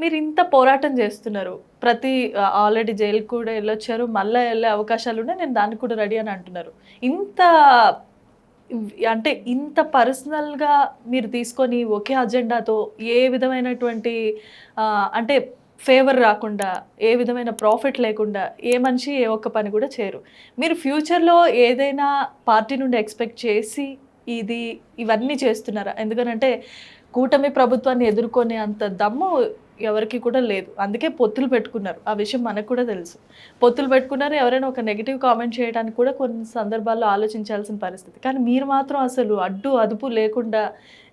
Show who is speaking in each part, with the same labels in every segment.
Speaker 1: మీరు ఇంత పోరాటం చేస్తున్నారు. ప్రతి ఆల్రెడీ జైలుకి కూడా వెళ్ళొచ్చారు. మళ్ళీ వెళ్ళే అవకాశాలు ఉన్నాయి. నేను దానికి కూడా రెడీ అని అంటున్నారు. ఇంత అంటే ఇంత పర్సనల్గా మీరు తీసుకొని ఒకే అజెండాతో ఏ విధమైనటువంటి అంటే ఫేవర్ రాకుండా ఏ విధమైన ప్రాఫిట్ లేకుండా ఏ మనిషి ఏ ఒక్క పని కూడా చేయరు. మీరు ఫ్యూచర్లో ఏదైనా పార్టీ నుండి ఎక్స్పెక్ట్ చేసి ఇది ఇవన్నీ చేస్తున్నారా? ఎందుకనంటే కూటమి ప్రభుత్వాన్ని ఎదుర్కొనే అంత దమ్ము ఎవరికి కూడా లేదు. అందుకే పొత్తులు పెట్టుకున్నారు. ఆ విషయం మనకు కూడా తెలుసు. పొత్తులు పెట్టుకున్నారు ఎవరైనా ఒక నెగిటివ్ కామెంట్ చేయడానికి కూడా కొన్ని సందర్భాల్లో ఆలోచించాల్సిన పరిస్థితి. కానీ మీరు మాత్రం అసలు అడ్డు అదుపు లేకుండా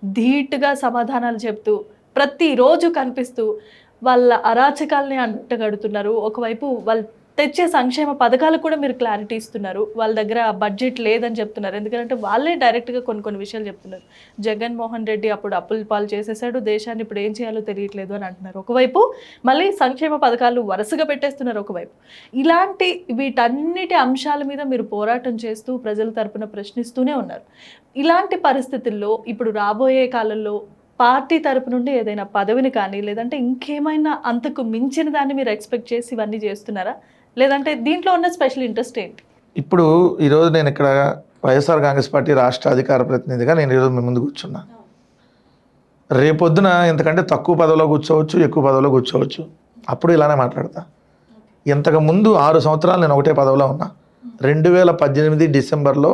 Speaker 1: ధీటుగా సమాధానాలు చెప్తూ ప్రతిరోజు కనిపిస్తూ వాళ్ళ అరాచకాల్ని అంటగడుతున్నారు. ఒకవైపు వాళ్ళు తెచ్చే సంక్షేమ పథకాలు కూడా మీరు క్లారిటీ ఇస్తున్నారు. వాళ్ళ దగ్గర బడ్జెట్ లేదని చెప్తున్నారు. ఎందుకంటే వాళ్ళే డైరెక్ట్గా కొన్ని కొన్ని విషయాలు చెప్తున్నారు. జగన్మోహన్ రెడ్డి అప్పుడు అప్పులు పాలు చేసేసాడు. దేశాన్ని ఇప్పుడు ఏం చేయాలో తెలియట్లేదు అని అంటున్నారు. ఒకవైపు మళ్ళీ సంక్షేమ పథకాలు వరుసగా పెట్టేస్తున్నారు ఒకవైపు. ఇలాంటి వీటన్నిటి అంశాల మీద మీరు పోరాటం చేస్తూ ప్రజల తరపున ప్రశ్నిస్తూనే ఉన్నారు. ఇలాంటి పరిస్థితుల్లో ఇప్పుడు రాబోయే కాలంలో పార్టీ తరపు నుండి ఏదైనా పదవిని కానీ లేదంటే ఇంకేమైనా అంతకు మించిన దాన్ని మీరు ఎక్స్పెక్ట్ చేసి ఇవన్నీ చేస్తున్నారా? లేదంటే దీంట్లో ఉన్న స్పెషల్ ఇంట్రెస్ట్ ఏంటి?
Speaker 2: ఇప్పుడు ఈరోజు నేను ఇక్కడ వైఎస్ఆర్ కాంగ్రెస్ పార్టీ రాష్ట్ర అధికార ప్రతినిధిగా నేను ఈరోజు మీ ముందు కూర్చున్నా. రేపొద్దున ఎంతకంటే తక్కువ పదవిలో కూర్చోవచ్చు ఎక్కువ పదవిలో కూర్చోవచ్చు. అప్పుడు ఇలానే మాట్లాడతా. ఇంతకు ముందు ఆరు సంవత్సరాలు నేను ఒకటే పదవిలో ఉన్నా. రెండు వేల పద్దెనిమిది డిసెంబర్లో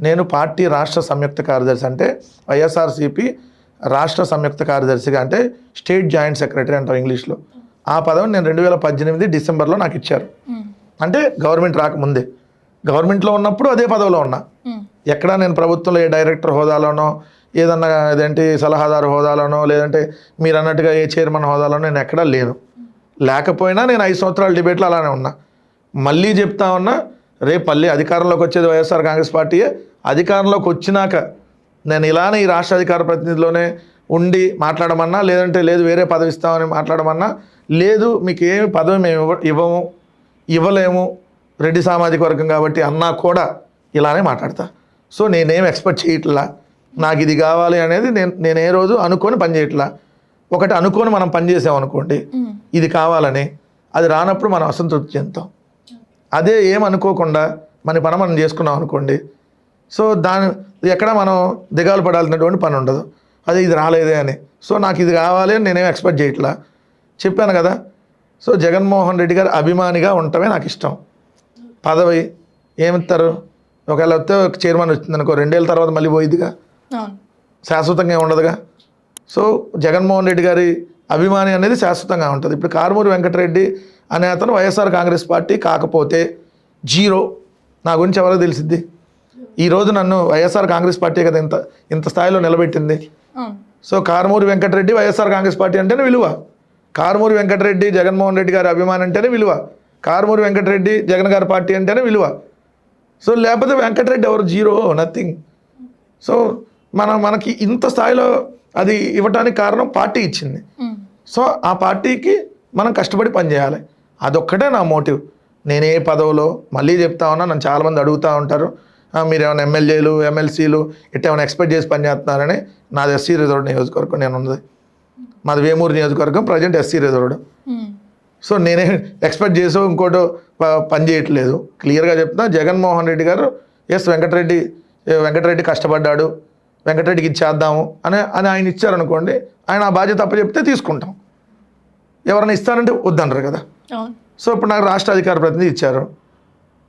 Speaker 2: నేను పార్టీ రాష్ట్ర సంయుక్త కార్యదర్శి అంటే వైఎస్ఆర్సీపీ రాష్ట్ర సంయుక్త కార్యదర్శిగా అంటే స్టేట్ జాయింట్ సెక్రటరీ అంటారు ఇంగ్లీష్లో. ఆ పదవిని నేను రెండు వేల పద్దెనిమిది డిసెంబర్లో నాకు ఇచ్చారు. అంటే గవర్నమెంట్ రాకముందే. గవర్నమెంట్లో ఉన్నప్పుడు అదే పదవిలో ఉన్నా. ఎక్కడా నేను ప్రభుత్వంలో ఏ డైరెక్టర్ హోదాలోనో ఏదన్నా ఇదేంటి సలహాదారు హోదాలోనో లేదంటే మీరు అన్నట్టుగా ఏ చైర్మన్ హోదాలోనో నేను ఎక్కడా లేను. లేకపోయినా నేను ఐదు సంవత్సరాల డిబేట్లో అలానే ఉన్నా. మళ్ళీ చెప్తా ఉన్నా రేపు మళ్ళీ అధికారంలోకి వచ్చేది వైఎస్ఆర్ కాంగ్రెస్ పార్టీయే. అధికారంలోకి వచ్చినాక నేను ఇలానే ఈ రాష్ట్ర అధికార ప్రతినిధిలోనే ఉండి మాట్లాడమన్నా లేదంటే లేదు వేరే పదవి ఇస్తామని మాట్లాడమన్నా లేదు మీకు ఏమి పదవి మేము ఇవ్వ ఇవ్వము ఇవ్వలేము రెడ్డి సామాజిక వర్గం కాబట్టి అన్నా కూడా ఇలానే మాట్లాడతా. సో నేనేం ఎక్స్పెక్ట్ చేయట్లా? నాకు ఇది కావాలి అనేది నేను నేను ఏ రోజు అనుకొని పని చేయట్లా? ఒకటి అనుకొని మనం పని చేసాం అనుకోండి ఇది కావాలని అది రానప్పుడు మనం అసంతృప్తి చెందుతాం. అదే ఏం అనుకోకుండా మన పని మనం చేసుకున్నాం అనుకోండి సో దాని ఎక్కడ మనం దిగాలు పడాల్సినటువంటి పని ఉండదు. అదే ఇది రాలేదే అని. సో నాకు ఇది కావాలి అని నేనేం ఎక్స్పెక్ట్ చేయట్లా. చెప్పాను కదా. సో జగన్మోహన్ రెడ్డి గారి అభిమానిగా ఉండటమే నాకు ఇష్టం. పదవి ఏమిస్తారు? ఒకవేళ వస్తే ఒక చైర్మన్ వచ్చింది అనుకో రెండేళ్ళ తర్వాత మళ్ళీ పోయిద్దిగా. శాశ్వతంగా ఉండదుగా. సో జగన్మోహన్ రెడ్డి గారి అభిమాని అనేది శాశ్వతంగా ఉంటుంది. ఇప్పుడు కారుమూరి వెంకటరెడ్డి అనే అతను వైఎస్ఆర్ కాంగ్రెస్ పార్టీ కాకపోతే జీరో. నా గురించి ఎవరో తెలిసిద్ది. ఈరోజు నన్ను వైఎస్ఆర్ కాంగ్రెస్ పార్టీ కదా ఇంత ఇంత స్థాయిలో నిలబెట్టింది. So Karumuri Venkatareddy YSR Congress party అంటేనే విలువ. కారుమూరి వెంకటరెడ్డి జగన్మోహన్ రెడ్డి గారి అభిమానం అంటేనే విలువ. కారుమూరి వెంకటరెడ్డి జగన్ గారి పార్టీ అంటేనే విలువ. సో లేకపోతే వెంకటరెడ్డి ఎవరు? జీరో నథింగ్ సో మన మనకి ఇంత స్థాయిలో అది ఇవ్వడానికి కారణం పార్టీ ఇచ్చింది. సో ఆ పార్టీకి మనం కష్టపడి పనిచేయాలి అదొక్కటే నా మోటివ్. నేను ఏ పదవిలో మళ్ళీ చెప్తా ఉన్నా నన్ను చాలామంది అడుగుతూ ఉంటారు. "ఆ, మీరు ఏమైనా ఎమ్మెల్యేలు ఎమ్మెల్సీలు ఇట్లా ఏమైనా ఎక్స్పెక్ట్ చేసి పనిచేస్తున్నారని నాది ఎస్సీ రిజర్వ్డ్ నియోజకవర్గం నేను ఉన్నది మాది వేమూరు నియోజకవర్గం ప్రజెంట్ ఎస్సీ రిజర్వ్డ్. సో నేనే ఎక్స్పెక్ట్ చేసో ఇంకోటో ప- పని చేయట్లేదు. క్లియర్గా చెప్తున్నా జగన్మోహన్ రెడ్డి గారు ఎస్ వెంకటరెడ్డి వెంకటరెడ్డి కష్టపడ్డాడు వెంకటరెడ్డికి ఇచ్చేద్దాము అని అని ఆయన ఇచ్చారనుకోండి ఆయన ఆ బాధ్యత అప్ప చెప్తే తీసుకుంటాం. ఎవరైనా ఇస్తారంటే వద్దనరు కదా. సో ఇప్పుడు నాకు రాష్ట్ర అధికార ప్రతినిధి ఇచ్చారు.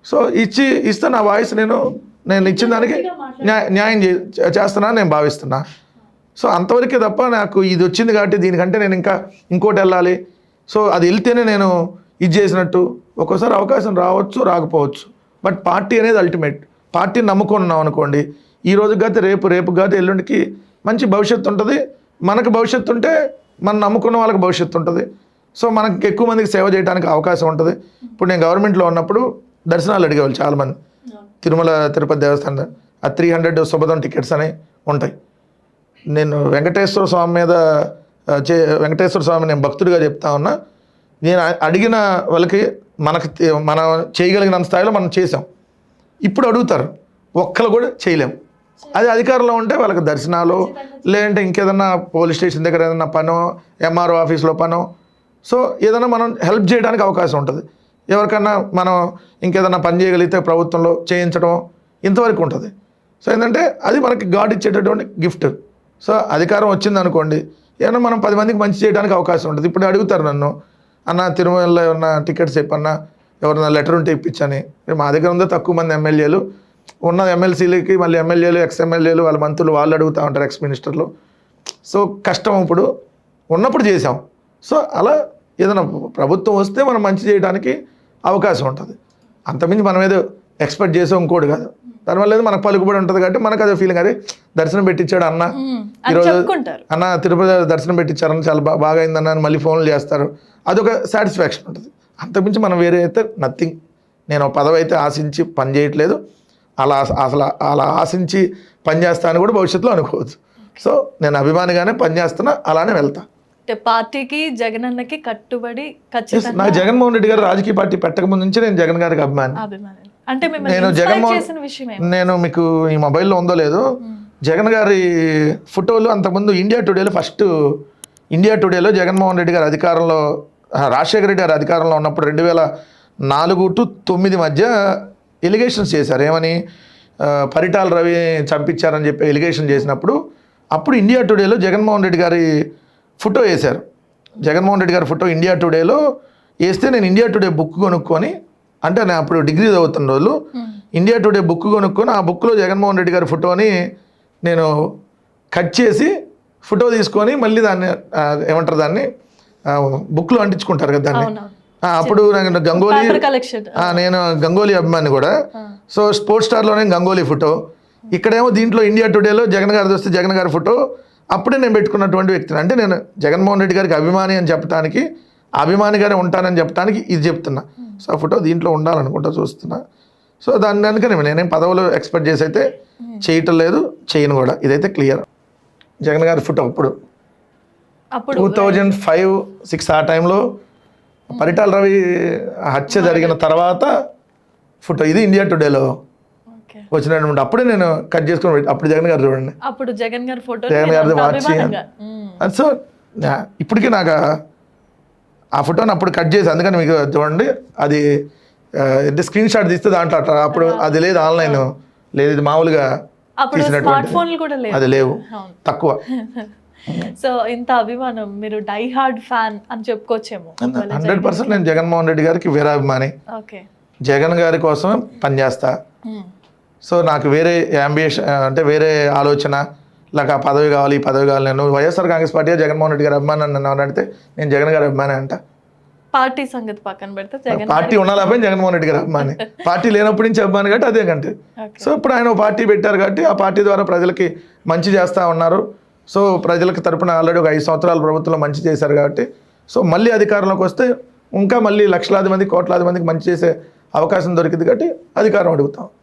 Speaker 2: సో ఇచ్చి ఇస్తే నా వాయిస్ నేను నేను ఇచ్చిన దానికి న్యాయ న్యాయం చే- చేస్తున్నానని నేను భావిస్తున్నా. సో అంతవరకే తప్ప నాకు ఇది వచ్చింది కాబట్టి దీనికంటే నేను ఇంకా ఇంకోటి వెళ్ళాలి. సో అది వెళ్తేనే నేను ఇది చేసినట్టు ఒక్కోసారి అవకాశం రావచ్చు రాకపోవచ్చు. బట్ పార్టీ అనేది అల్టిమేట్. పార్టీని నమ్ముకొని ఉన్నాం అనుకోండి. ఈ రోజు కాదు రేపు రేపు కాదు ఎల్లుండికి మంచి భవిష్యత్తు ఉంటుంది. మనకు భవిష్యత్తు ఉంటే మనం నమ్ముకున్న వాళ్ళకి భవిష్యత్తు ఉంటుంది. సో మనకి ఎక్కువ మందికి సేవ చేయడానికి అవకాశం ఉంటుంది. ఇప్పుడు నేను గవర్నమెంట్లో ఉన్నప్పుడు దర్శనాలు అడిగేవాళ్ళు చాలామంది. తిరుమల తిరుపతి దేవస్థానం ఆ త్రీ హండ్రెడ్ శుభదం టికెట్స్ అని ఉంటాయి. నేను వెంకటేశ్వర స్వామి మీద చే వెంకటేశ్వర స్వామి నేను భక్తుడిగా చెప్తా ఉన్నా నేను అడిగిన వాళ్ళకి మనకు మనం చేయగలిగినంత స్థాయిలో మనం చేసాం ఇప్పుడు అడుగుతారు ఒక్కరు కూడా చేయలేము. అది అధికారంలో ఉంటే వాళ్ళకి దర్శనాలు లేదంటే ఇంకేదన్నా పోలీస్ స్టేషన్ దగ్గర ఏదైనా పనో ఎంఆర్ఓ ఆఫీస్లో పనో సో ఏదైనా మనం హెల్ప్ చేయడానికి అవకాశం ఉంటుంది. ఎవరికన్నా మనం ఇంకేదన్నా పని చేయగలిగితే ప్రభుత్వంలో చేయించడం ఇంతవరకు ఉంటుంది. సో ఏంటంటే అది మనకి గాడ్ ఇచ్చేటటువంటి గిఫ్ట్. సో అధికారం వచ్చింది అనుకోండి ఏమన్నా మనం పది మందికి మంచి చేయడానికి అవకాశం ఉంటుంది. ఇప్పుడు అడుగుతారు నన్ను అన్న తిరుమలలో ఏమన్నా టికెట్స్ చెప్పన్నా ఎవరన్నా లెటర్ ఉంటే ఇప్పించని. మా దగ్గర ఉందో తక్కువ మంది ఎమ్మెల్యేలు. ఉన్న ఎమ్మెల్సీలకి మళ్ళీ ఎమ్మెల్యేలు ఎక్స్ ఎమ్మెల్యేలు వాళ్ళ మంత్రులు వాళ్ళు అడుగుతూ ఉంటారు ఎక్స్ మినిస్టర్లు. సో కష్టం ఇప్పుడు ఉన్నప్పుడు చేసాం సో అలా ఏదైనా ప్రభుత్వం వస్తే మనం మంచి చేయడానికి అవకాశం ఉంటుంది. అంతమించి మనం ఏదో ఎక్స్పెక్ట్ చేసాం ఇంకోటి కాదు. దానివల్ల ఏదో మనకు పలుకుబడి ఉంటుంది కాబట్టి మనకు అదే ఫీలింగ్ అదే దర్శనం పెట్టించాడు అన్న.
Speaker 1: అని
Speaker 2: ఈరోజు అన్న తిరుపతి దర్శనం పెట్టించారని చాలా బాగా అయిందన్న అని మళ్ళీ ఫోన్లు చేస్తారు. అదొక సాటిస్ఫాక్షన్ ఉంటుంది. అంతకుమించి మనం వేరే అయితే నథింగ్ నేను పదవి అయితే ఆశించి పని చేయట్లేదు. అలా అసలు అలా ఆశించి పని చేస్తాను కూడా భవిష్యత్తులో అనుకోవచ్చు సో నేను అభిమానిగానే పని చేస్తున్నా అలానే వెళ్తా.
Speaker 1: అంటే పార్టీకి జగనన్నకి కట్టుబడి
Speaker 2: Yes,
Speaker 1: ఖచ్చితంగా
Speaker 2: నాకు జగన్మోహన్ రెడ్డి గారు రాజకీయ పార్టీ పెట్టక ముందు నుంచి నేను జగన్ గారికి అభిమాని.
Speaker 1: అంటే
Speaker 2: నేను జగన్మోహన్ నేను మీకు ఈ మొబైల్లో ఉందో లేదో జగన్ గారి ఫోటోలు అంతకుముందు ఇండియా టుడేలో ఫస్ట్ ఇండియా టుడేలో జగన్మోహన్ రెడ్డి గారి అధికారంలో రాజశేఖర రెడ్డి గారి అధికారంలో ఉన్నప్పుడు రెండు వేల నాలుగు టు తొమ్మిది మధ్య ఎలిగేషన్స్ చేశారు. ఏమని? పరిటాల రవి చంపించారని చెప్పి ఎలిగేషన్ చేసినప్పుడు అప్పుడు ఇండియా టుడేలో జగన్మోహన్ రెడ్డి గారి ఫోటో వేశారు. జగన్మోహన్ రెడ్డి గారి ఫోటో ఇండియా టుడేలో వేస్తే నేను ఇండియా టుడే బుక్ కొనుక్కొని అంటే నేను అప్పుడు డిగ్రీ చదువుతున్న రోజులు ఇండియా టుడే బుక్ కొనుక్కొని ఆ బుక్లో జగన్మోహన్ రెడ్డి గారి ఫోటోని నేను కట్ చేసి ఫోటో తీసుకొని మళ్ళీ దాన్ని ఏమంటారు దాన్ని బుక్లో అంటించుకుంటారు కదా దాన్ని. అప్పుడు నేను గంగోలీ నేను గంగోలీ అభిమాని కూడా. సో స్పోర్ట్స్ స్టార్లోనే గంగోలీ ఫోటో. ఇక్కడేమో దీంట్లో ఇండియా టుడేలో జగన్ గారిది వస్తే జగన్ గారి ఫోటో అప్పుడే నేను పెట్టుకున్నటువంటి వ్యక్తిని. అంటే నేను జగన్మోహన్ రెడ్డి గారికి అభిమాని అని చెప్పడానికి అభిమానిగానే ఉంటానని చెప్పడానికి ఇది చెప్తున్నా. సో ఆ ఫోటో దీంట్లో ఉండాలనుకుంటా చూస్తున్నా. సో దాని అందుకని నేనేం పదవులు ఎక్స్పెక్ట్ చేసి అయితే చేయటం లేదు చేయను కూడా. ఇదైతే క్లియర్. జగన్ గారి ఫోటో అప్పుడు.
Speaker 1: అప్పుడు
Speaker 2: టూ థౌజండ్ ఫైవ్ సిక్స్ ఆ టైంలో పరిటాల రవి హత్య జరిగిన తర్వాత ఫోటో. ఇది ఇండియా టుడేలో. వచ్చినటువంటి అప్పుడే నేను కట్ చేసుకుని అప్పుడు జగన్ గారు చూడండి.
Speaker 1: అప్పుడు జగన్ గారి ఫోటో
Speaker 2: జగన్ గారిది వాచ్ అది సో ఇప్పటికీ నాకు ఆ- ఫోటోని అప్పుడు కట్ చేసి అందుకని మీకు చూడండి. అది అంటే స్క్రీన్ షాట్ తీస్తే దాంట్లో అట్లా అప్పుడు అది లేదు ఆన్లైన్. లేదు ఇది మామూలుగా తీసినటువంటి అది లేవు. తక్కువ.
Speaker 1: సో ఇంత అభిమానం. మీరు డై హార్డ్ ఫ్యాన్ అని చెప్పుకోవచ్చేమో.
Speaker 2: హండ్రెడ్ పర్సెంట్ నేను జగన్మోహన్ రెడ్డి గారికి వీరాభిమాని జగన్ గారి కోసం పనిచేస్తా సో నాకు వేరే అంబియేషన్ అంటే వేరే ఆలోచన లేక ఆ పదవి కావాలి ఈ పదవి కావాలి నేను YSR Congress party Jaganmohan Reddy గారి అభిమాని నన్ను అడిగితే నేను జగన్ గారి అభిమాని అంట.
Speaker 1: పార్టీ సంగతి పక్కన పెడితే జగన్
Speaker 2: పార్టీ ఉండాలని జగన్మోహన్ రెడ్డి గారి అభిమాని. పార్టీ లేనప్పటి నుంచి అభిమాని కాబట్టి అదే కంటే. సో ఇప్పుడు ఆయన పార్టీ పెట్టారు కాబట్టి ఆ పార్టీ ద్వారా ప్రజలకి మంచి చేస్తూ ఉన్నారు. సో ప్రజలకు తరపున ఆల్రెడీ ఒక ఐదు సంవత్సరాల ప్రభుత్వంలో మంచి చేశారు కాబట్టి. సో మళ్ళీ అధికారంలోకి వస్తే ఇంకా మళ్ళీ లక్షలాది మంది కోట్లాది మందికి మంచి చేసే అవకాశం దొరికింది కాబట్టి అధికారం అడుగుతాం.